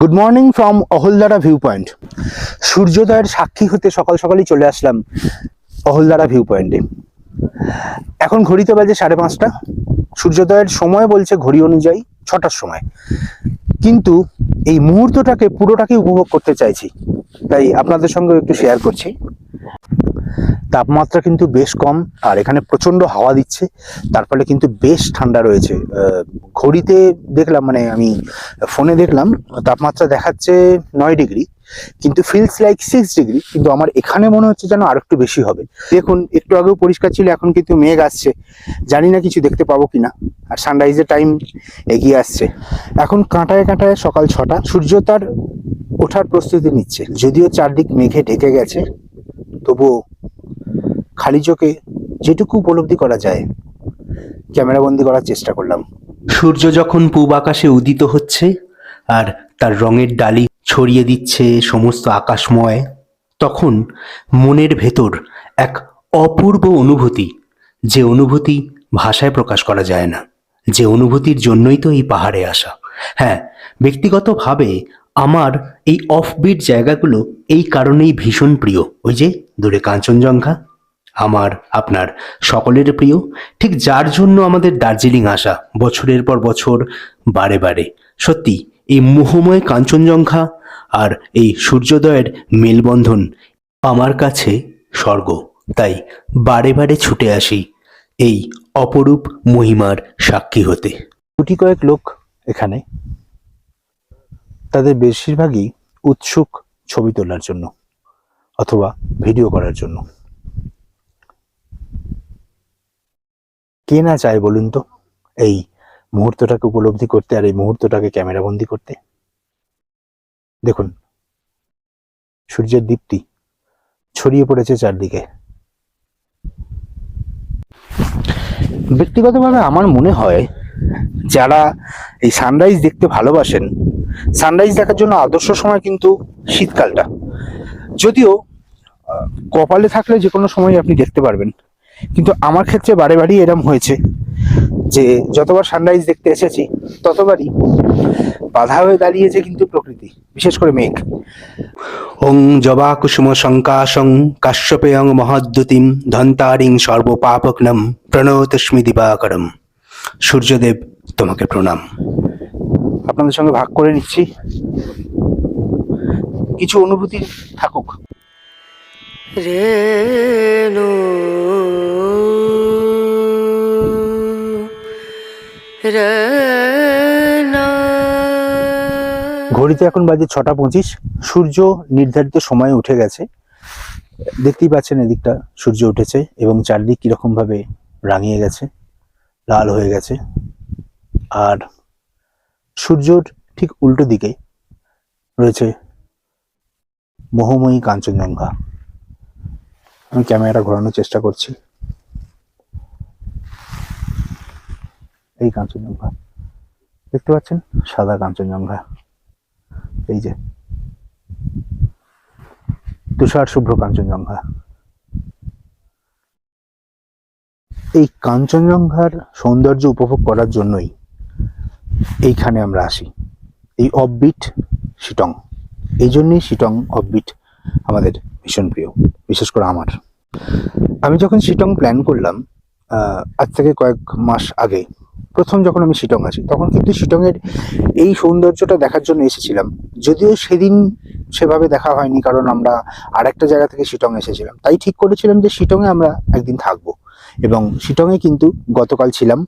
Good morning from Ahaldara view point সূর্যোদয়ের সাক্ষী হতে সকাল সকালই চলে আসলাম অহলদারা ভিউ পয়েন্টে এখন ঘড়িতে বাজে সাড়ে পাঁচটা। সূর্যোদয়ের সময় বলছে ঘড়ি অনুযায়ী ছটার সময়। কিন্তু এই মুহূর্তটাকে পুরোটাকে উপভোগ করতে চাইছি। তাই আপনাদের সঙ্গে একটু শেয়ার করছি। তাপমাত্রা কিন্তু বেশ কম, আর এখানে প্রচণ্ড হাওয়া দিচ্ছে। তার ফলে কিন্তু বেশ ঠান্ডা রয়েছে। ঘড়িতে দেখলাম মানে আমি ফোনে দেখলাম, তাপমাত্রা দেখাচ্ছে নয় ডিগ্রি, কিন্তু ফিলস লাইক সিক্স ডিগ্রি, কিন্তু আমার এখানে মনে হচ্ছে যেন আর একটু বেশি হবে। দেখুন, একটু আগেও পরিষ্কার ছিল, এখন কিন্তু মেঘ আসছে। জানি না কিছু দেখতে পাবো কিনা, আর সানরাইজের টাইম এগিয়ে আসছে। এখন কাঁটায় কাঁটায় সকাল ছটা, সূর্য তার ওঠার প্রস্তুতি নিচ্ছে। যদিও চারদিক মেঘে ঢেকে গেছে, তবুও খালি চোখে যেটুকু উপলব্ধি করা যায়। ক্যামেরাবন্দি করার চেষ্টা করলাম। সূর্য যখন পূব আকাশে উদিত হচ্ছে, আর তার রঙের ডালি ছড়িয়ে দিচ্ছে সমস্ত আকাশময়, তখন মনের ভেতর এক অপূর্ব অনুভূতি, যে অনুভূতি ভাষায় প্রকাশ করা যায় না, যে অনুভূতির জন্যই তো এই পাহাড়ে আসা। হ্যাঁ ব্যক্তিগতভাবে আমার এই অফবিট জায়গাগুলো এই কারণেই ভীষণ প্রিয়। ওই যে দূরে কাঞ্চনজঙ্ঘা। আমার, আপনার সকলের প্রিয়, ঠিক যার জন্য আমাদের দার্জিলিং আসা বছরের পর বছর বারে বারে। সত্যি, এই মোহময় কাঞ্চনজঙ্ঘা আর এই সূর্যোদয়ের মেলবন্ধন আমার কাছে স্বর্গ। তাই বারে বারে ছুটে আসি এই অপরূপ মহিমার সাক্ষী হতে। গুটি কয়েক লোক এখানে। তাদের বেশিরভাগই উৎসুক ছবি তোলার জন্য অথবা ভিডিও করার জন্য। কে না চায় বলুন তো? এই মুহূর্তটাকে উপলব্ধি করতে আর এই মুহূর্তটাকে ক্যামেরাবন্দি করতে। দেখুন, সূর্যের দীপ্তি ছড়িয়ে পড়েছে চারদিকে। ব্যক্তিগতভাবে আমার মনে হয়, যারা এই সানরাইজ দেখতে ভালোবাসেন সানরাইজ দেখার জন্য আদর্শ সময় কিন্তু শীতকালটা। যদিও কপালে থাকলে যে কোনো সময় আপনি দেখতে পারবেন। কিন্তু আমার ক্ষেত্রে বারে বারই এরম হয়েছে যে যতবার সানরাইজ দেখতে এসেছি ততবারই বাধা হয়ে দাঁড়িয়েছে কিন্তু প্রকৃতি বিশেষ করে মেঘ। ওং জবা কুসুম শঙ্কাশং কাশ্যপেয়ং মহাদ্যুতিম ধন্তারিং সর্বপাপগ্নম প্রণতস্মি দিবাকরম। সূর্যদেব তোমাকে প্রণাম। আপনাদের সঙ্গে ভাগ করে নিচ্ছি। কিছু অনুভূতি থাকুক। রেণু ঘড়িতে এখন বাজে ছটা পঁচিশ। সূর্য নির্ধারিত সময়ে উঠে গেছে। দেখতেই পাচ্ছেন এদিকটা সূর্য উঠেছে এবং চারদিক কীরকম ভাবে রাঙিয়ে গেছে, লাল হয়ে গেছে। আর সূর্যর ঠিক উল্টো দিকে রয়েছে মোহময়ী কাঞ্চনজঙ্ঘা। আমি ক্যামেরা ঘোরানোর চেষ্টা করছি। এই কাঞ্চনজঙ্ঘা। দেখতে পাচ্ছেন? সাদা কাঞ্চনজঙ্ঘা। এই যে। তুষার শুভ্র কাঞ্চনজঙ্ঘা। এই কাঞ্চনজঙ্ঘার সৌন্দর্য উপভোগ করার জন্যই এইখানে আমরা আসি। এই অফবিট শিটং। এই জন্যই শিটং অফবিট আমাদের ভীষণ প্রিয়, বিশেষ করে আমার। আমি যখন শিটং প্ল্যান করলাম আজ থেকে কয়েক মাস আগে, প্রথম যখন আমি শিটং আসি তখন কিন্তু শিটংয়ের এই সৌন্দর্যটা দেখার জন্য এসেছিলাম। যদিও সেদিন সেভাবে দেখা হয়নি, কারণ আমরা আরেকটা জায়গা থেকে শিটং এসেছিলাম। তাই ঠিক করেছিলাম যে শিটংয়ে আমরা একদিন থাকব। এবং শিটংয়ে কিন্তু গতকাল ছিলাম,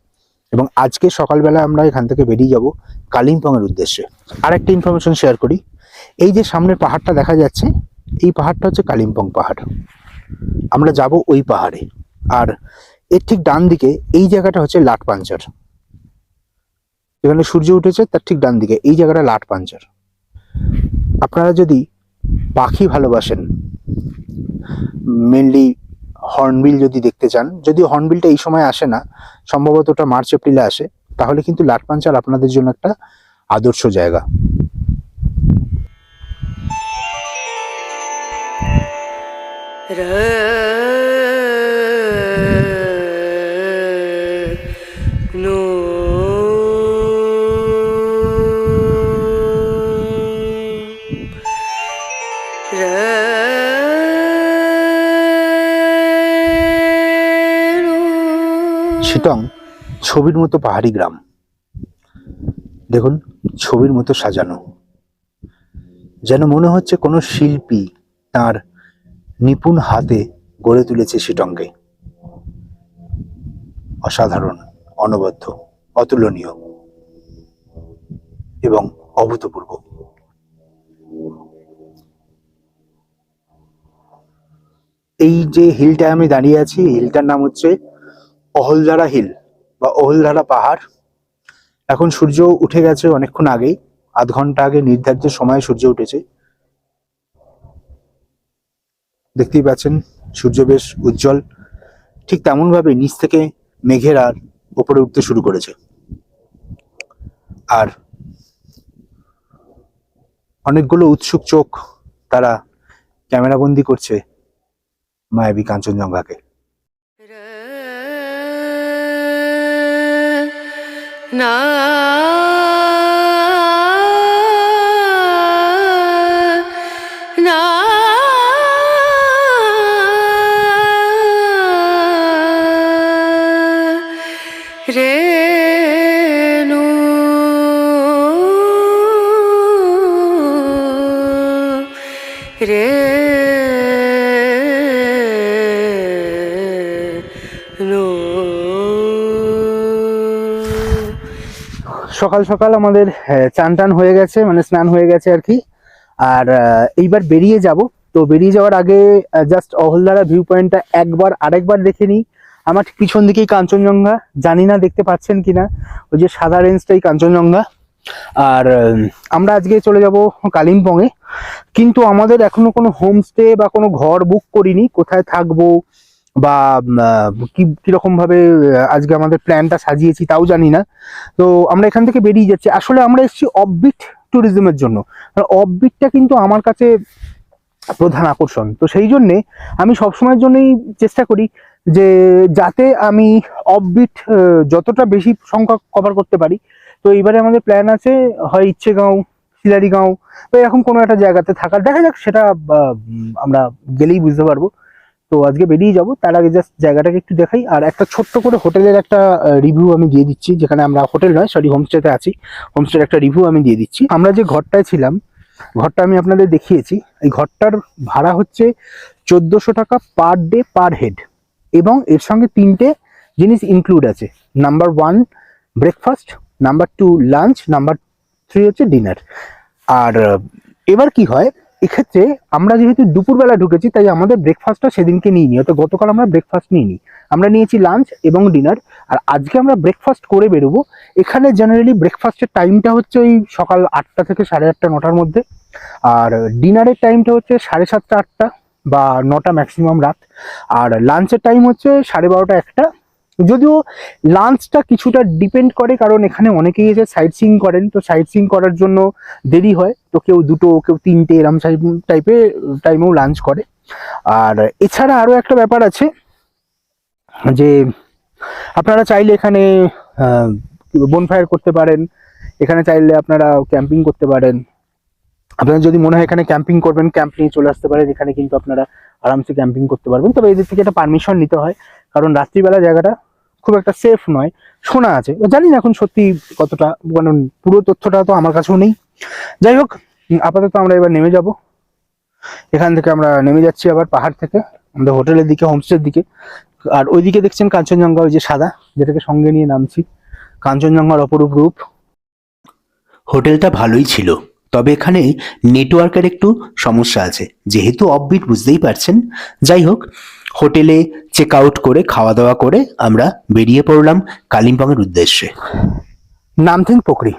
এবং আজকে সকালবেলা আমরা এখান থেকে বেরিয়ে যাব কালিম্পং এর উদ্দেশ্যে। আরেকটা ইনফরমেশন শেয়ার করি। এই যে সামনের পাহাড়টা দেখা যাচ্ছে এই পাহাড়টা হচ্ছে কালিম্পং পাহাড়। আমরা যাব ওই পাহাড়ে। আর এর ঠিক ডান দিকে এই জায়গাটা হচ্ছে লাট পাঞ্চার। যেখানে সূর্য উঠেছে, তার ঠিক ডান দিকে এই জায়গাটা লাট পাঞ্চার। আপনারা যদি পাখি ভালোবাসেন মেনলি হর্নবিল যদি দেখতে চান, যদি হর্নবিলটা এই সময় আসে না, সম্ভবত ওটা মার্চ, এপ্রিলে আসে, তাহলে কিন্তু লাট পাঞ্চার আপনাদের জন্য একটা আদর্শ জায়গা। নো ছবির মতো পাহাড়ি গ্রাম। দেখুন, ছবির মতো সাজানো। যেন মনে হচ্ছে কোনো শিল্পী তার নিপুণ হাতে গড়ে তুলেছে শিটংকে অসাধারণ, অনবদ্য, অতুলনীয় এবং অভূতপূর্ব। এই যে হিলটায় আমি দাঁড়িয়ে আছি হিলটার নাম হচ্ছে অহলধারা হিল বা অহলধারা পাহাড়। এখন সূর্য উঠে গেছে অনেকক্ষণ আগেই, আধ ঘণ্টা আগে নির্ধারিত সময়ে সূর্য উঠেছে। দেখতেই পাচ্ছেন, সূর্য বেশ উজ্জ্বল। ঠিক তেমন ভাবে নিচ থেকে মেঘের আর ওপরে উঠতে শুরু করেছে। আর অনেকগুলো উৎসুক চোখ তারা ক্যামেরাবন্দি করছে মায়াবী কাঞ্চনজঙ্ঘাকে। না সকাল সকাল আমাদের চান টান হয়ে গেছে মানে স্নান হয়ে গেছে আর কি। আর এইবার বেরিয়ে যাব। তো বেরিয়ে যাওয়ার আগে জাস্ট অহলদারা ভিউ পয়েন্টটা একবার আরেকবার দেখে নিই। আমার পিছন দিকেই কাঞ্চনজঙ্ঘা, জানি না দেখতে পাচ্ছেন কিনা। ওই যে সাদা রেঞ্জটাই কাঞ্চনজঙ্ঘা। আর আমরা আজকে চলে যাব কালিম্পংয়ে। কিন্তু আমাদের এখনও কোনো হোমস্টে বা কোনো ঘর বুক করিনি। কোথায় থাকব বা কীরকম ভাবে আজকে আমাদের প্ল্যানটা সাজিয়েছি তাও জানি না। তো আমরা এখান থেকে বেরিয়ে যাচ্ছি। আসলে আমরা এসেছি অফবিট ট্যুরিজমের জন্য। অফবিটটা কিন্তু আমার কাছে প্রধান আকর্ষণ। তো সেই জন্যে আমি সবসময়ের জন্যই চেষ্টা করি যে, যাতে আমি অফবিট যতটা বেশি সংখ্যক কভার করতে পারি। তো এইবারে আমাদের প্ল্যান আছে, হয় ইচ্ছেগাঁও, শিলারিগাঁও, বা এরকম কোনো একটা জায়গাতে থাকার। দেখা যাক, সেটা আমরা গেলেই বুঝতে পারব। তো আজকে বেরিয়ে যাব। তার আগে জাস্ট জায়গাটাকে একটু দেখাই। আর একটা ছোট্ট করে হোটেলের একটা রিভিউ আমি দিয়ে দিচ্ছি, যেখানে আমরা হোটেল নয় সরি হোমস্টেতে আছি। হোমস্টের একটা রিভিউ আমি দিয়ে দিচ্ছি। আমরা যে ঘরটায় ছিলাম, ঘরটা আমি আপনাদের দেখিয়েছি। এই ঘরটার ভাড়া হচ্ছে চোদ্দোশো টাকা পার ডে পার হেড এবং এর সঙ্গে তিনটে জিনিস ইনক্লুড আছে। Number one breakfast number two lunch number three হচ্ছে ডিনার আর এবার কি হয় এক্ষেত্রে আমরা যেহেতু দুপুরবেলা ঢুকেছি, তাই আমাদের ব্রেকফাস্টটা সেদিনকে নিইনি, অর্থাৎ গতকাল আমরা ব্রেকফাস্ট নিইনি। আমরা নিয়েছি লাঞ্চ এবং ডিনার আর আজকে আমরা ব্রেকফাস্ট করে বেরোবো। এখানে জেনারেলি ব্রেকফাস্টের টাইমটা হচ্ছে ওই সকাল আটটা থেকে সাড়ে আটটা, নটার মধ্যে। আর ডিনারের টাইমটা হচ্ছে সাড়ে সাতটা, আটটা বা নটা ম্যাক্সিমাম রাত। আর লাঞ্চের টাইম হচ্ছে সাড়ে বারোটা, একটা। যদিও লাঞ্চটা কিছুটা ডিপেন্ড করে, কারণ এখানে অনেকেই এসে সাইট সিইং করেন। তো সাইট সিং করার জন্য দেরি হয়। তো কেউ দুটো, কেউ তিনটে, এরম টাইপের টাইমেও লাঞ্চ করে। আর এছাড়া আরও একটা ব্যাপার আছে যে, আপনারা চাইলে এখানে বনফায়ার করতে পারেন। এখানে চাইলে আপনারা ক্যাম্পিং করতে পারেন। আপনারা যদি মনে হয় এখানে ক্যাম্পিং করবেন ক্যাম্প নিয়ে চলে আসতে পারেন। এখানে কিন্তু আপনারা আরামসে ক্যাম্পিং করতে পারবেন। তবে এদের থেকে একটা পারমিশন নিতে হয়। কারণ রাত্রিবেলা জায়গাটা খুব একটা সেফ নয়। শোনা আছে। জানি না এখন সত্যি কতটা, কারণ পুরো তথ্যটা তো আমার কাছেও নেই। যাই হোক আপাতত আমরা এবার নেমে যাব। এখান থেকে আমরা নেমে যাচ্ছি আবার পাহাড় থেকে, আমাদের হোটেলের দিকে হোমস্টের দিকে। আর ওইদিকে দেখছেন কাঞ্চনজঙ্ঘা, ওই যে সাদা, যেটাকে সঙ্গে নিয়ে নামছি। কাঞ্চনজঙ্ঘার অপরূপ রূপ। হোটেলটা ভালোই ছিল, তবে এখানে নেটওয়ার্কের একটু সমস্যা আছে। যেহেতু অফবিট বুঝতেই পারছেন? যাই হোক হোটেলে চেক আউট করে খাওয়া দাওয়া করে আমরা বেরিয়ে পড়লাম কালিম্পংয়ের উদ্দেশ্যে। নামথিং পুকুরি।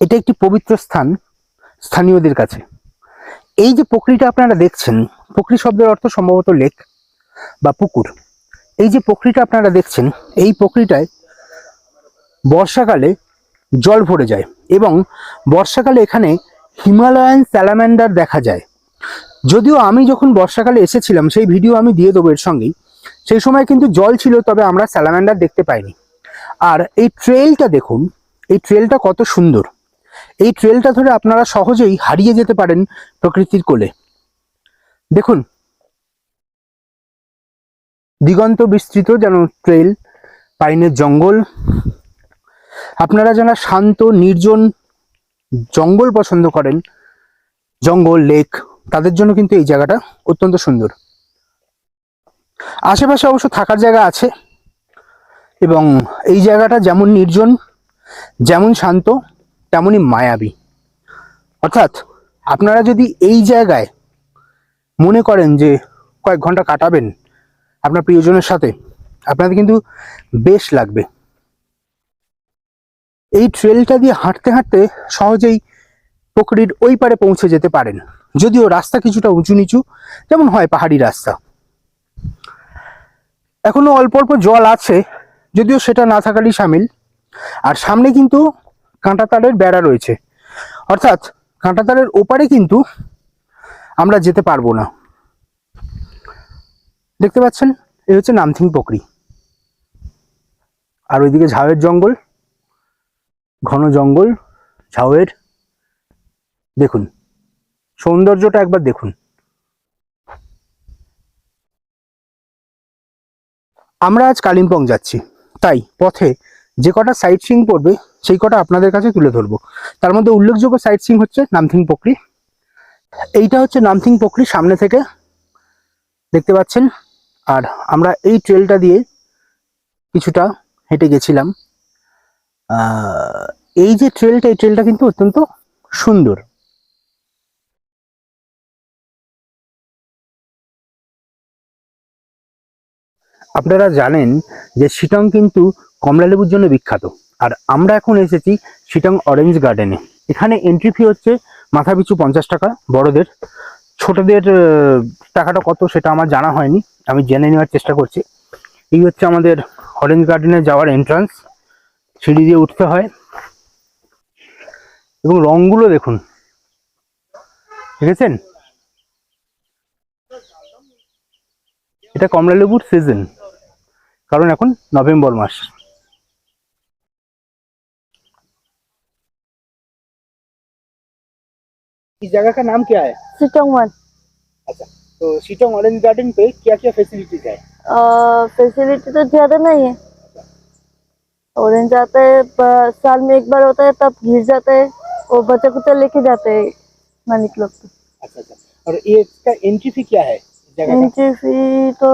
এটা একটি পবিত্র স্থান, স্থানীয়দের কাছে। এই যে পুকুরিটা আপনারা দেখছেন, পুকুরি শব্দের অর্থ সম্ভবত লেক বা পুকুর। এই যে পুকুরিটা আপনারা দেখছেন, এই পুকুরিটায় বর্ষাকালে জল ভরে যায় এবং বর্ষাকালে এখানে হিমালয়ান স্যালামান্ডার দেখা যায়। যদিও আমি যখন বর্ষাকালে এসেছিলাম, সেই ভিডিও আমি দিয়ে দেবো এর সঙ্গেই। সেই সময় কিন্তু জল ছিল, তবে আমরা স্যালামান্ডার দেখতে পাইনি। আর এই ট্রেলটা দেখুন, এই ট্রেলটা কত সুন্দর। এই ট্রেলটা ধরে আপনারা সহজেই হারিয়ে যেতে পারেন প্রকৃতির কোলে। দেখুন, দিগন্ত বিস্তৃত যেন ট্রেল পাইনের জঙ্গল। আপনারা যারা শান্ত, নির্জন জঙ্গল পছন্দ করেন, জঙ্গল, লেক তাদের জন্য কিন্তু এই জায়গাটা অত্যন্ত সুন্দর। আশেপাশে অবশ্য থাকার জায়গা আছে এবং এই জায়গাটা যেমন নির্জন, যেমন শান্ত, তেমনই মায়াবী। অর্থাৎ আপনারা যদি এই জায়গায় মনে করেন যে কয়েক ঘণ্টা কাটাবেন আপনার প্রিয়জনের সাথে, আপনাদের কিন্তু বেশ লাগবে। এই ট্রেলটা দিয়ে হাঁটতে হাঁটতে সহজেই পুকুরির ওই পারে পৌঁছে যেতে পারেন। যদিও রাস্তা কিছুটা উঁচু নিচু, যেমন হয় পাহাড়ি রাস্তা। এখনও অল্প অল্প জল আছে, যদিও সেটা না থাকারই সামিল। আর সামনে কিন্তু কাঁটাতারের বেড়া রয়েছে। অর্থাৎ কাঁটাতারের ওপারে কিন্তু আমরা যেতে পারব না। দেখতে পাচ্ছেন? এই হচ্ছে নামথিং পকরি। আর ওইদিকে ঝাউয়ের জঙ্গল, ঘন জঙ্গল, ঝাউয়ের দেখুন, সৌন্দর্যটা একবার দেখুন। আমরা আজ কালিম্পং যাচ্ছি, তাই পথে যে কটা সাইট সিং পড়বে, সেই কটা আপনাদের কাছে তুলে ধরবো। তার মধ্যে উল্লেখযোগ্য সাইট সিং হচ্ছে নামথিং পকরি। এইটা হচ্ছে নামথিং পকরি সামনে থেকে, দেখতে পাচ্ছেন? আর আমরা এই ট্রেলটা দিয়ে কিছুটা হেঁটে গেছিলাম। এই যে ট্রেলটা এই ট্রেলটা কিন্তু অত্যন্ত সুন্দর। আপনারা জানেন যে শিটং কিন্তু কমলালেবুর জন্য বিখ্যাত। আর আমরা এখন এসেছি শিটং অরেঞ্জ গার্ডেনে এখানে এন্ট্রি ফি হচ্ছে মাথা পিছু পঞ্চাশ টাকা, বড়দের। ছোটদের টাকাটা কত সেটা আমার জানা হয়নি, আমি জেনে নেওয়ার চেষ্টা করছি। এই হচ্ছে আমাদের অরেঞ্জ গার্ডেনে যাওয়ার এন্ট্রান্স সিঁড়ি দিয়ে উঠতে হয়। এবং রংগুলো দেখুন। দেখেছেন? এটা কমলা লেবুর সিজন কারণ এখন নভেম্বর মাস इस जगह का नाम क्या है सिटोंग वन तो सीटोंग ऑरेंज गार्डन पे क्या क्या फैसिलिटीज है फैसिलिटी तो ज्यादा नहीं है ऑरेंज आता है ब- साल में एक बार होता है तब गिर जाता है और बच्चे कुछ लेके जाते हैं मालिक लोग तो अच्छा अच्छा और ये इसका एंट्री फी क्या है इस जगह का एंट्री फी तो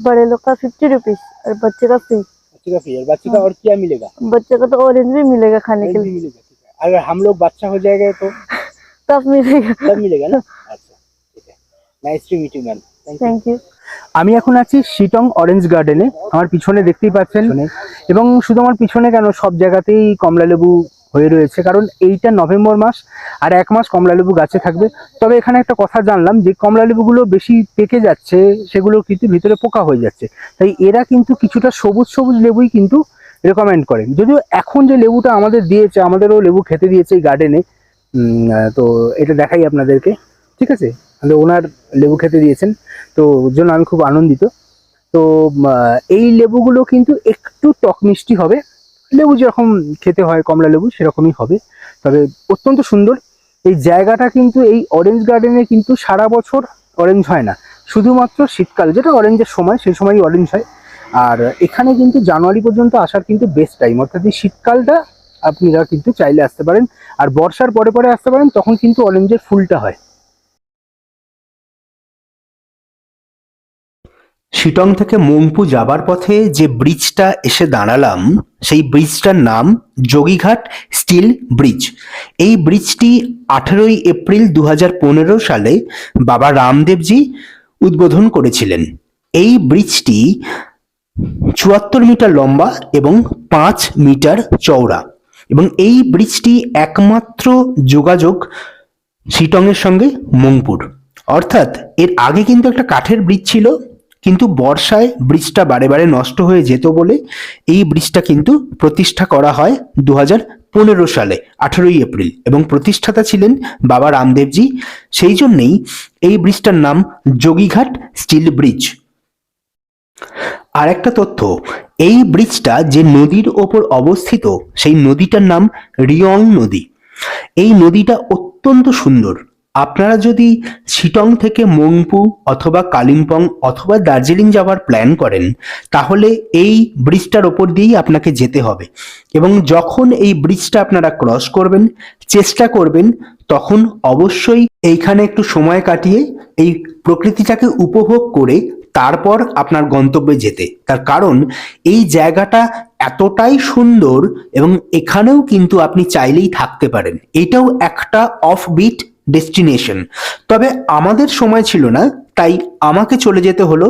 बड़े लोग का फिफ्टी रुपीज और बच्चे का फ्री बच्चे का फी है बच्चे का और क्या मिलेगा बच्चे को तो ऑरेंज भी मिलेगा खाने के ऑरेंज भी लिए मिलेगा ठीक है अगर हम लोग बच्चा हो जाएगा तो तब मिलेगा तब मिलेगा ना अच्छा ठीक है nice to meet you ma'am thank you thank you আমি এখন আছি শিটং অরেঞ্জ গার্ডেনে আমার পিছনে দেখতেই পাচ্ছেন এবং শুধু আমার পিছনে কেন সব জায়গাতেই কমলা লেবু হয়ে রয়েছে, কারণ এইটা নভেম্বর মাস আর এক মাস কমলালেবু গাছে থাকবে। তবে এখানে একটা কথা জানলাম যে কমলালেবুগুলো বেশি পেকে যাচ্ছে, সেগুলো কিন্তু ভিতরে পোকা হয়ে যাচ্ছে। তাই এরা কিন্তু কিছুটা সবুজ সবুজ লেবুই কিন্তু রেকমেন্ড করেন যদিও এখন যে লেবুটা আমাদের দিয়েছে, আমাদেরও লেবু খেতে দিয়েছে এই গার্ডেনে তো এটা দেখাই আপনাদেরকে, ঠিক আছে? তাহলে ওনার লেবু খেতে দিয়েছেন, তো জন্য আমি খুব আনন্দিত। তো এই লেবুগুলো কিন্তু একটু টক মিষ্টি হবে লেবু যেরকম খেতে হয়, কমলা লেবু সেরকমই হবে। তবে অত্যন্ত সুন্দর। এই জায়গাটা কিন্তু, এই অরেঞ্জ গার্ডেনে কিন্তু সারা বছর অরেঞ্জ হয় না। শুধুমাত্র শীতকাল, যেটা অরেঞ্জের সময়, সেই সময়ই অরেঞ্জ হয়। আর এখানে কিন্তু জানুয়ারি পর্যন্ত আসার কিন্তু বেস্ট টাইম অর্থাৎ এই শীতকালটা আপনারা কিন্তু চাইলে আসতে পারেন। আর বর্ষার পরে পরে আসতে পারেন, তখন কিন্তু অরেঞ্জের ফুলটা হয়। শিটং থেকে মংপু যাবার পথে যে ব্রিজটা এসে দাঁড়ালাম, সেই ব্রিজটার নাম যোগীঘাট স্টিল ব্রিজ। এই ব্রিজটি আঠেরোই এপ্রিল দু হাজার পনেরো সালে বাবা রামদেবজি উদ্বোধন করেছিলেন। এই ব্রিজটি চুয়াত্তর মিটার লম্বা এবং পাঁচ মিটার চওড়া এবং এই ব্রিজটি একমাত্র যোগাযোগ শিটংয়ের সঙ্গে মংপুর অর্থাৎ এর আগে কিন্তু একটা কাঠের ব্রিজ ছিল কিন্তু বর্ষায় ব্রিজটা বারে বারে নষ্ট হয়ে যেত বলে এই ব্রিজটা কিন্তু প্রতিষ্ঠা করা হয় দু পনেরো সালে, আঠেরোই এপ্রিল। এবং প্রতিষ্ঠাতা ছিলেন বাবা রামদেবজি। সেই জন্যেই এই ব্রিজটার নাম যোগীঘাট স্টিল ব্রিজ। আর একটা তথ্য, এই ব্রিজটা যে নদীর ওপর অবস্থিত, সেই নদীটার নাম রিয়ং নদী। এই নদীটা অত্যন্ত সুন্দর। আপনারা যদি শিটং থেকে মংপু অথবা কালিম্পং অথবা দার্জিলিং যাওয়ার প্ল্যান করেন, তাহলে এই ব্রিজটার ওপর দিয়েই আপনাকে যেতে হবে। এবং যখন এই ব্রিজটা আপনারা ক্রস করবেন, চেষ্টা করবেন, তখন অবশ্যই এইখানে একটু সময় কাটিয়ে এই প্রকৃতিটাকে উপভোগ করে তারপর আপনার গন্তব্যে যেতে। তার কারণ, এই জায়গাটা এতটাই সুন্দর এবং এখানেও কিন্তু আপনি চাইলেই থাকতে পারেন। এটাও একটা অফবিট ডেস্টিনেশন। তবে আমাদের সময় ছিল না, তাই আমাকে চলে যেতে হলো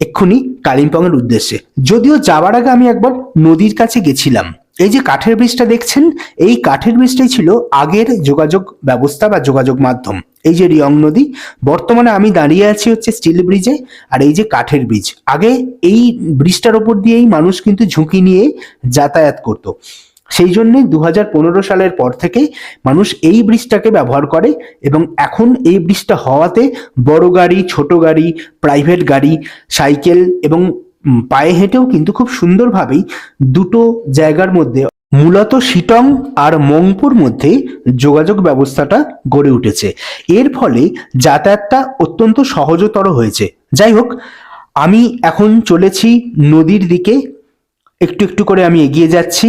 এক্ষুনি কালিম্পংয়ের উদ্দেশ্যে। যদিও যাওয়ার আগে আমি একবার নদীর কাছে গেছিলাম। এই যে কাঠের ব্রিজটা দেখছেন, এই কাঠের ব্রিজটাই ছিল আগের যোগাযোগ ব্যবস্থা বা যোগাযোগ মাধ্যম। এই যে রিয়ং নদী, বর্তমানে আমি দাঁড়িয়ে আছি হচ্ছে স্টিল ব্রিজে আর এই যে কাঠের ব্রিজ। আগে এই ব্রিজটার ওপর দিয়েই মানুষ কিন্তু ঝুঁকি নিয়ে যাতায়াত করতো। সেই জন্যই দু হাজার পনেরো সালের পর থেকে মানুষ এই ব্রিজটাকে ব্যবহার করে এবং এখন এই ব্রিজটা হওয়াতে বড় গাড়ি, ছোট গাড়ি প্রাইভেট গাড়ি সাইকেল এবং পায়ে হেঁটেও কিন্তু খুব সুন্দরভাবেই দুটো জায়গার মধ্যে মূলত শিটং আর মংপুর মধ্যে যোগাযোগ ব্যবস্থাটা গড়ে উঠেছে। এর ফলে যাতায়াতটা অত্যন্ত সহজতর হয়েছে। যাই হোক, আমি এখন চলেছি নদীর দিকে। একটু একটু করে আমি এগিয়ে যাচ্ছি।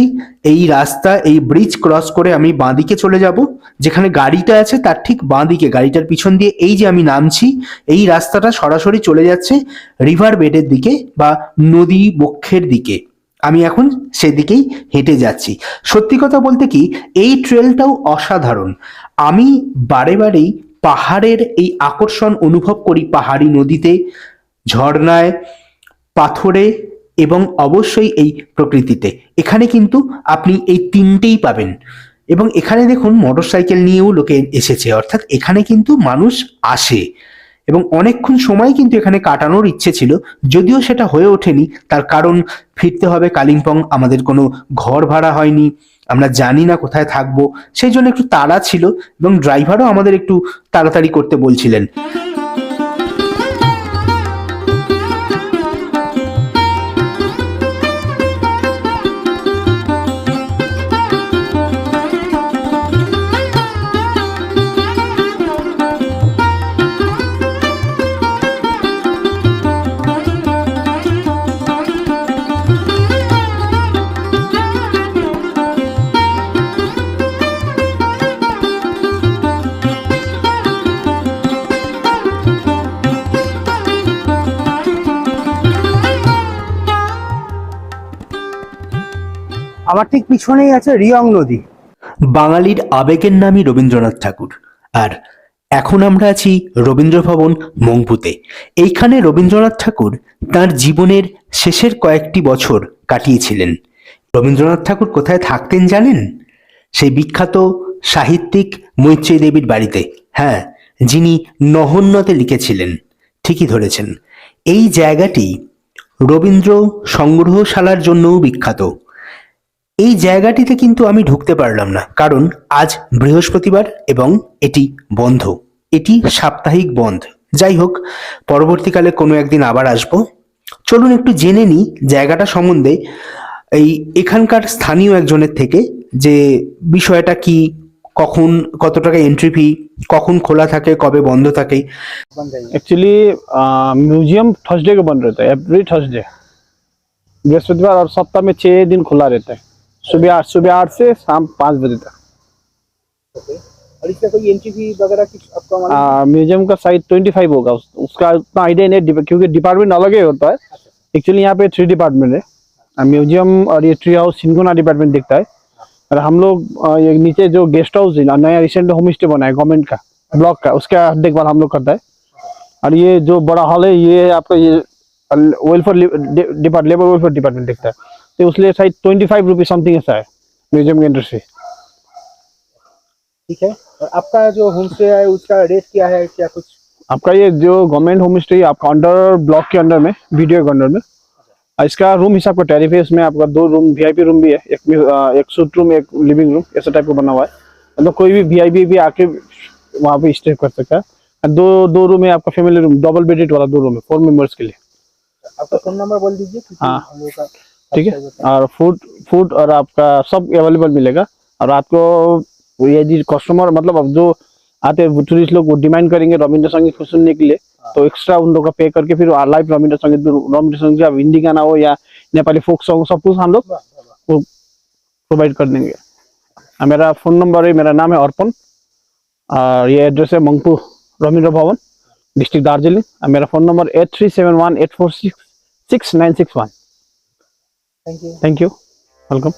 এই রাস্তা, এই ব্রিজ ক্রস করে আমি বাঁদিকে চলে যাব। যেখানে গাড়িটা আছে তার ঠিক বাঁদিকে, গাড়িটার পিছন দিয়ে এই যে আমি নামছি, এই রাস্তাটা সরাসরি চলে যাচ্ছে রিভার বেডের দিকে বা নদী বক্ষের দিকে। আমি এখন সেদিকেই হেঁটে যাচ্ছি। সত্যি কথা বলতে কি, এই ট্রেলটাও অসাধারণ। আমি বারে বারেই পাহাড়ের এই আকর্ষণ অনুভব করি পাহাড়ি নদীতে, ঝর্ণায়, পাথরে। এবং অবশ্যই এই প্রকৃতিতে। এখানে কিন্তু আপনি এই তিনটেই পাবেন। এবং এখানে দেখুন মোটরসাইকেল নিয়েও লোকে এসেছে, অর্থাৎ এখানে কিন্তু মানুষ আসে। এবং অনেকক্ষণ সময় কিন্তু এখানে কাটানোর ইচ্ছে ছিল, যদিও সেটা হয়ে ওঠেনি। তার কারণ ফিরতে হবে কালিম্পং, আমাদের কোনো ঘর ভাড়া হয়নি, আমরা জানি না কোথায় থাকব। সেই জন্য একটু তাড়া ছিল এবং ড্রাইভারও আমাদের একটু তাড়াতাড়ি করতে বলছিলেন। আমার ঠিক পিছনেই আছে রিয়ং নদী। বাঙালির আবেগের নামই রবীন্দ্রনাথ ঠাকুর। আর এখন আমরা আছি রবীন্দ্র ভবন মংপুতে। এইখানে রবীন্দ্রনাথ ঠাকুর তার জীবনের শেষের কয়েকটি বছর কাটিয়েছিলেন। রবীন্দ্রনাথ ঠাকুর কোথায় থাকতেন জানেন? সেই বিখ্যাত সাহিত্যিক মৈত্রী দেবীর বাড়িতে। হ্যাঁ যিনি নহন্যতে লিখেছিলেন। ঠিকই ধরেছেন। এই জায়গাটি রবীন্দ্র সংগ্রহশালার জন্যও বিখ্যাত। এই জায়গাটিতে কিন্তু আমি ঢুকতে পারলাম না কারণ আজ বৃহস্পতিবার এবং এটি বন্ধ এটি সাপ্তাহিক বন্ধ যাই হোক পরবর্তীকালে কোনো একদিন আবার আসব চলুন একটু জেনে নিই জায়গাটা সম্বন্ধে এই এখানকার স্থানীয় একজনের থেকে যে বিষয়টা কি কখন কত টাকা এন্ট্রি ফি কখন খোলা থাকে কবে বন্ধ থাকে एक्चुअली म्यूजियम थर्सडे को बंद रहता है एवरी थर्सडे बृहस्पतिवार और सप्ताह में छः दिन खुला रहता है सुबह आठ सुबह आठ से शाम पाँच बजे तक। और इसका कोई एंट्री वगैरह कुछ आपको म्यूज़ियम का साइज़ ट्वेंटी फाइव होगा। उस, उसका उतना आइडिया नहीं है क्योंकि डिपार्टमेंट अलग ही होता है। एक्चुअली यहाँ पे थ्री डिपार्टमेंट है। म्यूज़ियम और ये ट्री हाउस सिंगोना डिपार्टमेंट दिखता है। और हम लोग ये नीचे जो गेस्ट हाउस है नया रिसेंट होम स्टे बना है गवर्नमेंट का ब्लॉक का उसका देखभाल हम लोग करता है। और ये जो बड़ा हॉल है ये आपका ये welfare depart labour welfare department देखता है। तो उसलिए शायद ट्वेंटी फाइव रुपीज़ समथिंग ऐसा है म्यूज़ियम की एंट्री से. ठीक है? और आपका जो होम स्टे है उसका रेट क्या है क्या कुछ? आपका ये जो गवर्नमेंट होम स्टे आपका अंडर ब्लॉक के अंडर में वीडियो के अंडर में इसका रूम हिसाब का टैरिफ है इसमें आपका दो रूम वीआईपी रूम भी है एक एक सूट रूम एक लिविंग रूम ऐसा टाइप का बना हुआ है। मतलब कोई भी वीआईपी भी आके वहाँ पे स्टे कर सकता है। दो दो रूम है आपका फैमिली रूम डबल बेडेड वाला दो रूम है फोर मेंबर्स के लिए। आपका फ़ोन नंबर बोल दीजिए हाँ। ठीक है? और फ़ूड फ़ूड और आपका सब अवेलेबल मिलेगा। और रात को यदि कस्टमर मतलब अब जो आते टूरिस्ट लोग वो डिमांड करेंगे रविंद्र संगीत को सुनने के लिए। तो एक्स्ट्रा उन लोग का पे करके फिर लाइव रविंद्र संगीत रविंद्र संगीत जब हिंदी गाना हो या नेपाली फोक सॉन्ग सब कुछ हम लोग वो प्रोवाइड कर देंगे। मेरा फ़ोन नंबर है मेरा नाम है अर्पण। और ये एड्रेस है मंगपू रविंद्र भवन डिस्ट्रिक्ट दार्जिलिंग मेरा phone number eight three seven one eight four six six nine six one Thank you. Thank you. Welcome.